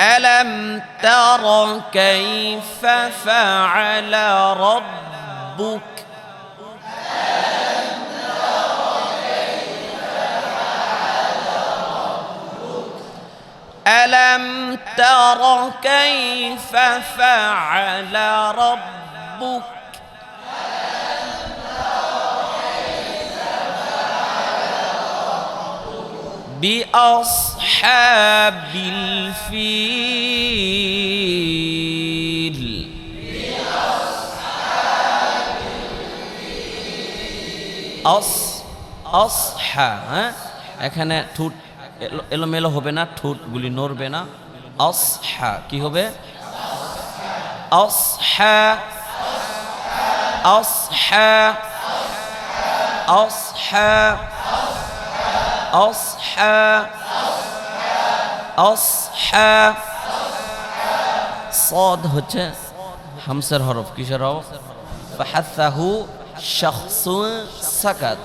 ألم تر كيف فعل ربك؟ ألم تر كيف فعل ربك؟ بأصحاب الفيل অস অসহা হ্যাঁ এখানে ঠুট এলো- এলোমেলো হবে না ঠোঁটগুলি নড়বে না অসহা কি হবে অসহা অসহা অসহা অসহা অসহা صاد হচ্ছে হামসের হরফ কিসের হরফ ফাহাসাহু শাখসুন সাকাত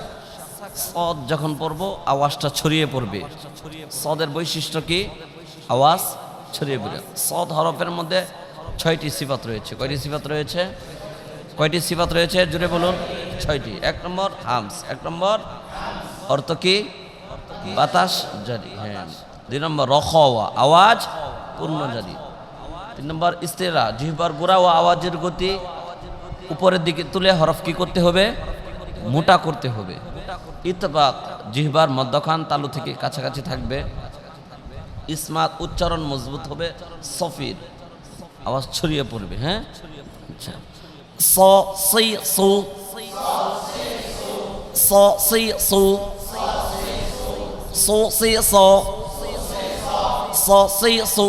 সদ যখন পড়বো আওয়াজটা ছড়িয়ে পড়বে সদের বৈশিষ্ট্য কি আওয়াজ ছড়িয়ে পড়বে সদ হরফের মধ্যে ছয়টি সিফাত রয়েছে কয়টি সিফাত রয়েছে কয়টি সিফাত রয়েছে জুড়ে বলুন ছয়টি এক নম্বর হামস এক নম্বর অর্থ কি বাতাস জারি হ্যাঁ। দুই নম্বর রখওয়া আওয়াজ পূর্ণ জারি। তিন নম্বর ইস্তেরা জিহ্বার গোড়া ও আওয়াজের গতি উপরের দিকে তুলে হরফ কি করতে হবে? মোটা করতে হবে। ইতবাক জিহ্বার মধ্যখান তালু থেকে কাছাকাছি থাকবে। ইসমাত উচ্চারণ মজবুত হবে। সফির আওয়াজ ছড়িয়ে পড়বে হ্যাঁ? আচ্ছা। স সি সু। স সি সু। সো সি স স সি সু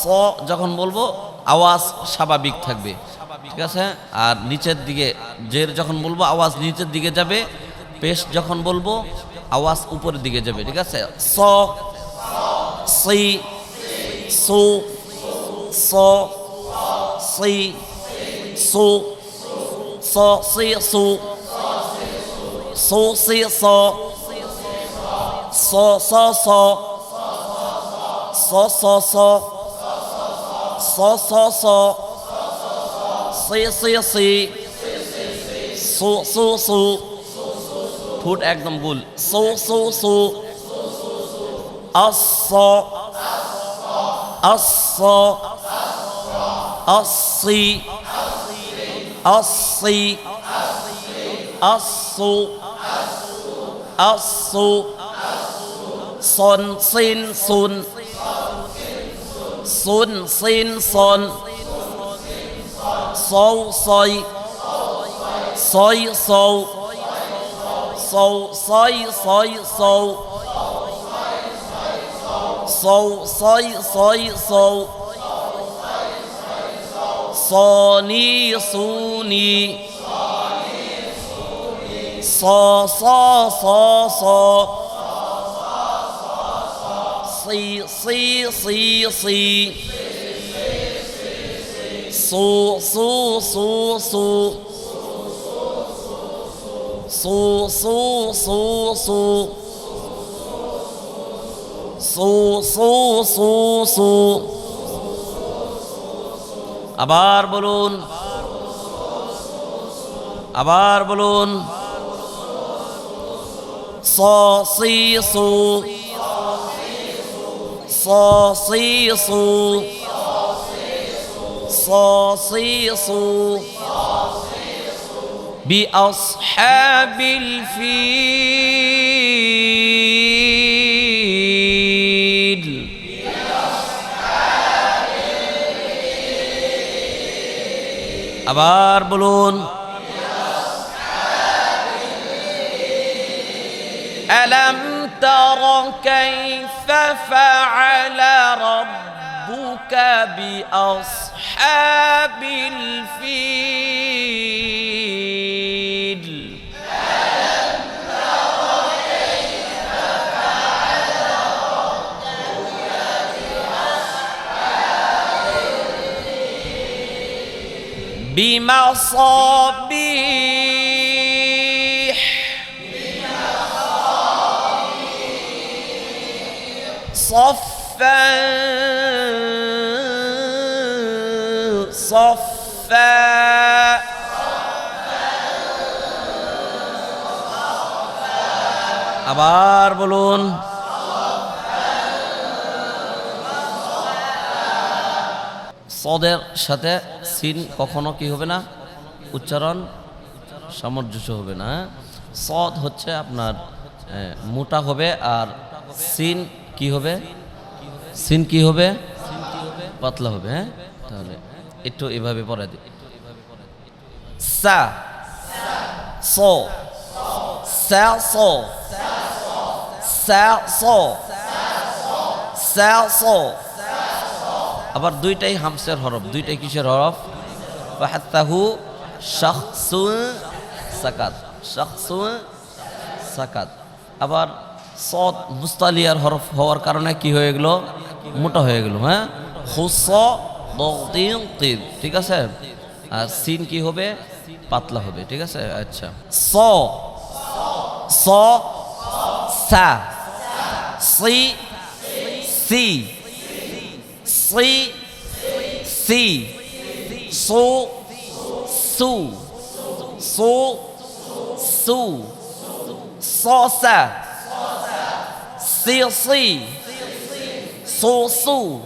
সু যখন বলব, আওয়াজ স্বাভাবিক থাকবে। ঠিক আছে? আর নিচের দিকে, জের যখন বলব, আওয়াজ নিচের দিকে যাবে। পেশ যখন বলব, আওয়াজ উপরের দিকে যাবে। ঠিক আছে? স সি সু স সি সু স সি সু সু সি স স স স স স স স স স সি সি সি সু সু সু ঠোঁট একদম গুল সু সু সু আস আস আসি الصي الصو الصو صن صين صن صن صين صن صو صي صي صو صو صي صي صو صو صي صي صو صاني صوني صا صا صا صا صي صي صي صي صو صو صو صو صو صو صو صو صو صو صو صو আবার বলুন। আবার বলুন। صاصيصو صاصيصو صاصيصو بأصحاب الفيل আবার বলুন ألم تر كيف فعل ربك بأصحاب الفيل بمصابيح صفا صفا আবার বলুন সদের সাথে সিন কখনো কি হবে না? উচ্চারণ সামঞ্জস্য হবে না হ্যাঁ? সদ হচ্ছে আপনার মোটা হবে আর সিন কি হবে? সিন কি হবে? পাতলা হবে হ্যাঁ? তাহলে একটু এভাবে পড়া দিই। সা, সো সা সো সা সো সা, সো। আবার দুইটাই হামসের হরফ, দুইটাই কিসের হরফ? ফাহাত্তাহু শাখসু সাকাত শাখসু সাকাত। আবার সৎ মুস্তালিয়ার হরফ হওয়ার কারণে কি হয়ে গেল? মোটা হয়ে গেল হ্যাঁ? হুস তিন, ঠিক আছে? আর সিন কি হবে? পাতলা হবে, ঠিক আছে? আচ্ছা। স স, সা, সি সি। Si. Si. Su. Su. Su. Su. Sosa. Si. Si. Su. Su.